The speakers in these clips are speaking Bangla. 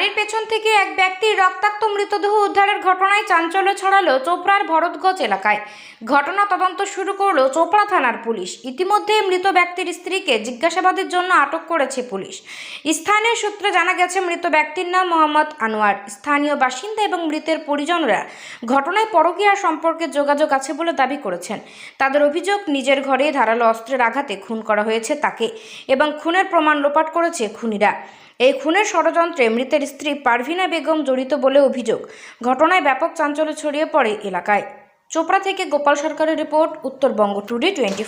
বাড়ির পেছন থেকে এক ব্যক্তির রক্তাক্ত মৃতদেহ উদ্ধারের ঘটনায় চাঞ্চল্য ছড়ালো চোপড়ার ভরতগঞ্জ এলাকায়। ঘটনা তদন্ত শুরু করল চোপড়া থানার পুলিশ। ইতিমধ্যে মৃত ব্যক্তির স্ত্রীকে জিজ্ঞাসাবাদের জন্য আটক করেছে পুলিশ। স্থানীয় সূত্রে জানা গেছে, মৃত ব্যক্তির নাম মোহাম্মদ আনোয়ার। স্থানীয় বাসিন্দা এবং মৃতের পরিজনরা ঘটনায় পরকীয়া সম্পর্কে যোগাযোগ আছে বলে দাবি করেছেন। তাদের অভিযোগ, নিজের ঘরে ধারালো অস্ত্রের আঘাতে খুন করা হয়েছে তাকে এবং খুনের প্রমাণ লোপাট করেছে খুনিরা। এই খুনের ষড়যন্ত্রে মৃতের স্ত্রী পারভিনা বেগম জড়িত বলে অভিযোগ। ঘটনায় ব্যাপক চাঞ্চল্য ছড়িয়ে পড়ে এলাকায়। চোপড়া থেকে গোপাল সরকারের রিপোর্ট, উত্তরবঙ্গ টুডে টোয়েন্টি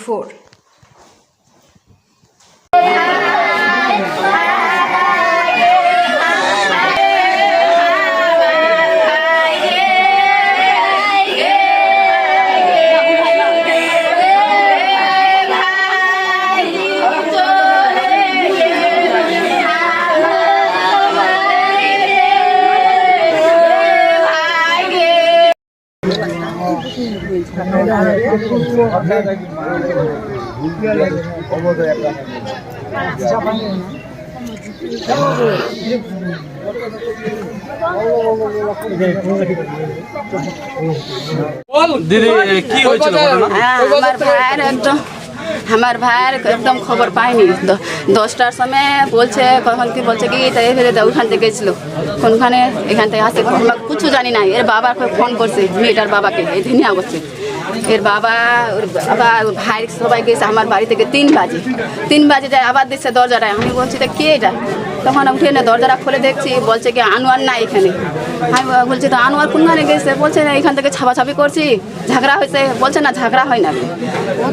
একদম আমার ভাইয়ের একদম খবর পাইনি। দশটার সময় বলছে, কখন কি বলছে কি, তাই ফেলে ওইখান থেকে গেছিল। কোনখানে এখান থেকে আমরা কিছু জানি না। এর বাবার ফোন করছে, মেয়েটার বাবাকে, এই দিনে করছে এর বাবা ওর বাবা ওর সবাই গেছে আমার বাড়ি থেকে তিন বাজে তিন বাজে যায় আবার দিচ্ছে দরজাটায় আমি বলছি তা কে এটা তখন উঠে না দরজাটা খুলে দেখছি বলছে কি আনোয়ার না এখানে আমি বলছি তো আনোয়ার কোনখানে গেছে বলছে না এখান থেকে ছাপাছাপি করছি ঝগড়া হয়েছে বলছে না ঝগড়া হয় না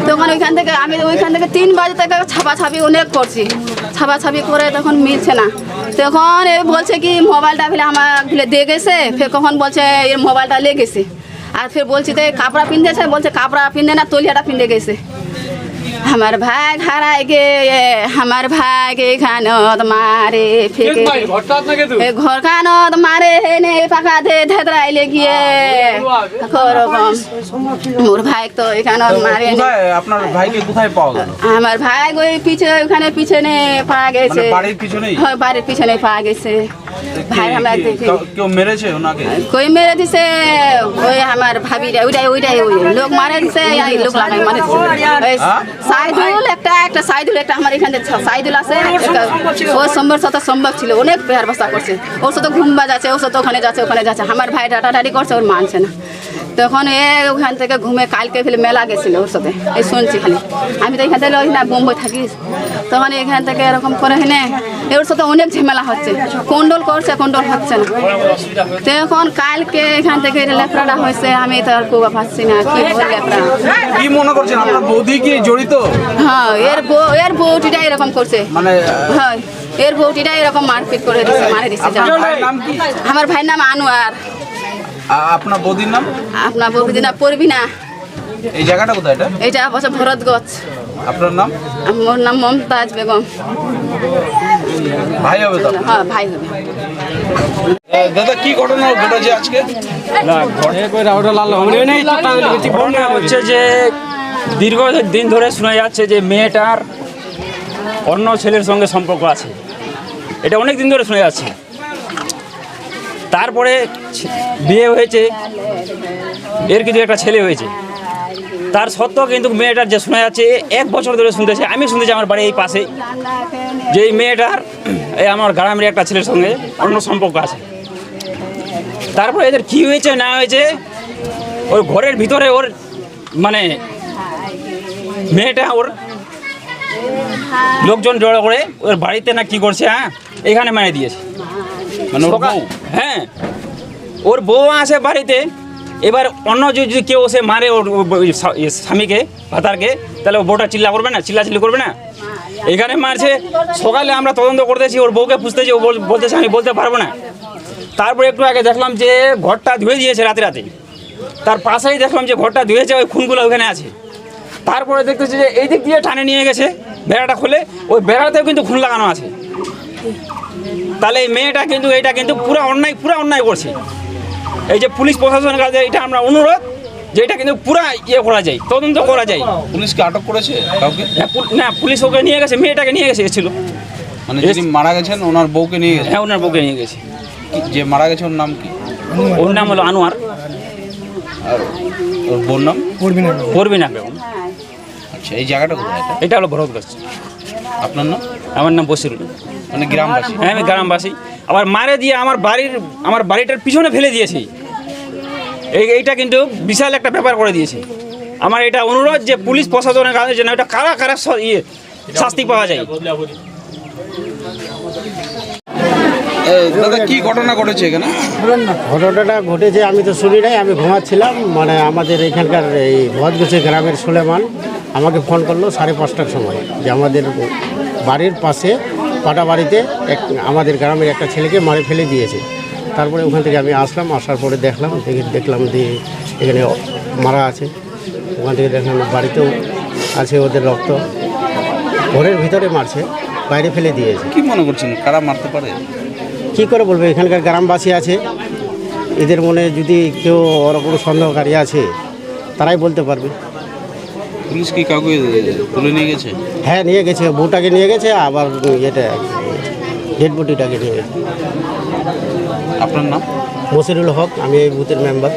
তখন ওইখান থেকে আমি ওইখান থেকে তিন বাজে থেকে ছাপাছাপি অনেক করছি ছাপাছাপি করে তখন মিলছে না। তখন এ বলছে কি মোবাইলটা ফেলে আমার ফেলে দিয়ে গেছে ফের কখন বলছে এর মোবাইলটা লেগেছে আর ফের বলছি তো কাপড়া পিনতেছে বলছে কাপড়া পিনতে না তলিয়াটা পিনতে গেছে। আমার ভাই হারাই গে আমার ভাই গে খানত মারে ফেকে ঘর কানত মারে নে পাকা দে ধেদরাইলে গিয়ে ওরকম মোর ভাই তো এখানত মারে আপনার ভাইকে কোথায় পাওয়া গেল? আমার ভাই ওই পিছে ওখানে পিছনে পাওয়া গেছে। মানে বাড়ির পিছনেই? হয় বাড়ির পিছনে পাওয়া গেছে। কেউ- মেরেছে ওনাকে? কই মেরে দিছে ওই আমার ভাবিরা ওইটাই ওইটাই ওই লোক মারে দিছে লোক লাগাই মারে দিছে হ্যাঁ? সাইদুল একটা একটা সাইদুল একটা আমার এখানে সাইদুল আছে ও সাথে সম্ভব ছিল। অনেক পেহার বসা করছে। ওর সাথে ঘুমবা যাচ্ছে ওর সাথে ওখানে যাচ্ছে ওখানে যাচ্ছে। আমার ভাই ডাটাডাটি করছে ওর মানছে না। তখন এ ওখান থেকে ঘুমে কালকে ফেলে মেলা গেছিল ওর সাথে। এই শুনছি খালি। আমি তো এখান থেকে ওই না বোম্বই থাকিস তখন এখান থেকে এরকম করে হেনে ওর সাথে অনেক ঝামেলা হচ্ছে। কন্ডল করছে কন্ট্রোল হচ্ছে না। তো এখন কালকে এখান থেকে লেপড়াটা হয়েছে আমি তো আর কুবা পাচ্ছি না কি মনে করছেন আপনার বৌদি কি জড়িত? হ্যাঁ এর বউ এর বউটিটা এরকম করছে। মানে হ্যাঁ এর বউটিটা এরকম মারপিট করে দিচ্ছে মারে নাম আমার ভাইয়ের নাম আনোয়ার। আপনার বৌদির নাম? আপনার বউদি না পড়বি না এই জায়গাটা কোথায় এটা? এটা বছর ভরত গছ আপনার নাম? মোর নাম মমতাজ বেগম। ভাই হবে তো? হ্যাঁ ভাই হবে। দাদা কি ঘটনা ঘটেছে আজকে? ঘটনা হচ্ছে যে দীর্ঘ দিন ধরে শোনা যাচ্ছে যে মেয়েটার অন্য ছেলের সঙ্গে সম্পর্ক আছে। এটা অনেক দিন ধরে শোনা যাচ্ছে। তারপরে বিয়ে হয়েছে। এর কিছু একটা ছেলে হয়েছে। তার সত্ত্বেও কিন্তু মেয়েটার যে শোনা যাচ্ছে এক বছর ধরে শুনতেছে আমি শুনতেছি আমার বাড়ি এই পাশে। যে এই মেয়েটার এই আমার গ্রামের একটা ছেলের সঙ্গে অন্য সম্পর্ক আছে। তারপরে এদের কি হয়েছে না হয়েছে ওর ঘরের ভিতরে ওর মানে মেয়েটা ওর লোকজন জড়ো করে ওর বাড়িতে না কি করছে হ্যাঁ এখানে মেরে দিয়েছে। মানে হ্যাঁ। ওর বউ আসে বাড়িতে এবার অন্য যদি কেউ সে মারে ওর স্বামীকে, ভাতারকে, তাহলে ও বউটা চিল্লা করবে না? চিল্লাচিল্লি করবে না? এখানে মারছে। সকালে আমরা তদন্ত করতেছি, ওর বউকে পুষতেছি, ও বল- বলতেছে, আমি বলতে পারব না। তারপরে একটু আগে দেখলাম যে ঘরটা ধুয়ে দিয়েছে রাতে রাতে। তার পাশেই দেখলাম যে ঘরটা ধুয়েছে, ওই খুনগুলো ওখানে আছে। তারপরে দেখতেছি যে এই দিক দিয়ে টানে নিয়ে গেছে, বেড়াটা খুলে, ওই বেড়াতেও কিন্তু খুন লাগানো আছে। তাহলে এই মেয়েটা কিন্তু এটা কিন্তু পুরো অন্যায় পুরো অন্যায় করছে। এই যে পুলিশ প্রশাসনের কাছে এটা আমরা অনুরোধ যে এটা কিন্তু পুরা ইয়ে করা যায় তদন্ত করা যায়। পুলিশকে আটক করেছে কাউকে? হ্যাঁ, না পুলিশ ওকে নিয়ে গেছে মেয়েটাকে নিয়ে গেছে এসেছিল। মানে যিনি মারা গেছেন ওনার বউকে নিয়ে গেছে? হ্যাঁ ওনার বউকে নিয়ে গেছে। যে মারা গেছে ওর নাম কি? ওর নাম হলো আনোয়ার। আর ওর বোন নাম? পড়বি না বেগম। আচ্ছা এই জায়গাটা কোথায়? এটা এটা হলো ভরতগঞ্জ আপনার নাম? আমার নাম বসিরুল। মানে গ্রামবাসী। হ্যাঁ আমি গ্রামবাসী। আবার মারে দিয়ে আমার বাড়ির আমার বাড়িটার পিছনে ফেলে দিয়েছে। এইটা কিন্তু বিশাল একটা ব্যাপার করে দিয়েছে। আমার এটা অনুরোধ যে পুলিশ প্রশাসনের কাছে যেন এটা কারা কারা ইয়ে শাস্তি পাওয়া যায়। এ, দাদা কি ঘটনা ঘটেছে এখানে? ঘটনাটা ঘটেছে আমি তো শুনি নাই আমি ঘুমাচ্ছিলাম মানে আমাদের এখানকার এই ভদগুছি গ্রামের সুলেমান আমাকে ফোন করল সাড়ে পাঁচটার সময় যে আমাদের বাড়ির পাশে পাটা বাড়িতে এক আমাদের গ্রামের একটা ছেলেকে মারে ফেলে দিয়েছে। তারপরে ওখান থেকে আমি আসলাম আসার পরে দেখলাম দেখে দেখলাম যে এখানে মারা আছে। ওখান থেকে দেখলাম বাড়িতেও আছে ওদের রক্ত। ঘরের ভিতরে মারছে বাইরে ফেলে দিয়েছে। কি মনে করছেন কারা মারতে পারে? কী করে বলব এখানকার গ্রামবাসী আছে। এদের মনে যদি কেউ ওরকম সন্দেহকারী আছে তারাই বলতে পারবে। পুলিশ কি কাউকে তুলে নিয়ে গেছে? হ্যাঁ নিয়ে গেছে বউটাকে নিয়ে গেছে আবার এটা ডেড বডিটাকে নিয়ে গেছে। আপনার নাম? মসিরুল হক আমি এই বুথের মেম্বার।